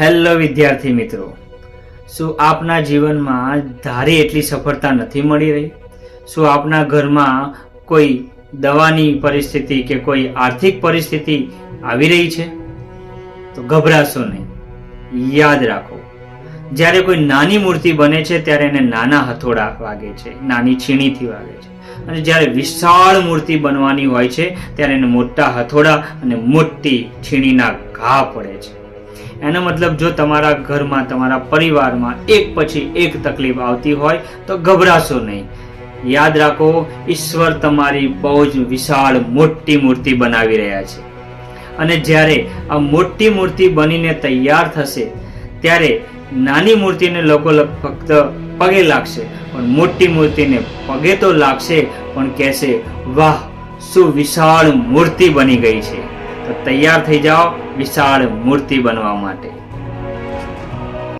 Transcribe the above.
Hello વિદ્યાર્થી મિત્રો. શું આપના જીવનમાં ધારી એટલી સફળતા નથી મળી રહી? શું આપના ઘરમાં કોઈ દવાની પરિસ્થિતિ કે કોઈ આર્થિક પરિસ્થિતિ આવી રહી છે? તો ગભરાશો નહીં. યાદ રાખો, જ્યારે કોઈ નાની મૂર્તિ બને છે, ત્યારે એને નાના હથોડા વાગે છે, નાની છીણીથી વાગે છે. અને જ્યારે વિશાળ મૂર્તિ બનવાની હોય છે, ત્યારે એને મોટા હથોડા અને મોટી છીણીના ઘા પડે છે. એનો મતલબ જો તમારા ઘરમાં, તમારા પરિવારમાં એક પછી એક તકલીફ આવતી હોય, તો ગભરાશો નહીં. યાદ રાખો, ઈશ્વર તમારી બહુ જ વિશાળ મોટી મૂર્તિ બનાવી રહ્યા છે. અને જ્યારે આ મોટી મૂર્તિ બનીને તૈયાર થશે, ત્યારે નાની મૂર્તિને લોકો ફક્ત પગે લાગશે, પણ મોટી મૂર્તિને પગે તો લાગશે, પણ કહેશે, વાહ, શું વિશાળ મૂર્તિ બની ગઈ છે. તો તૈયાર થઈ જાઓ વિશાળ મૂર્તિ બનવા માટે.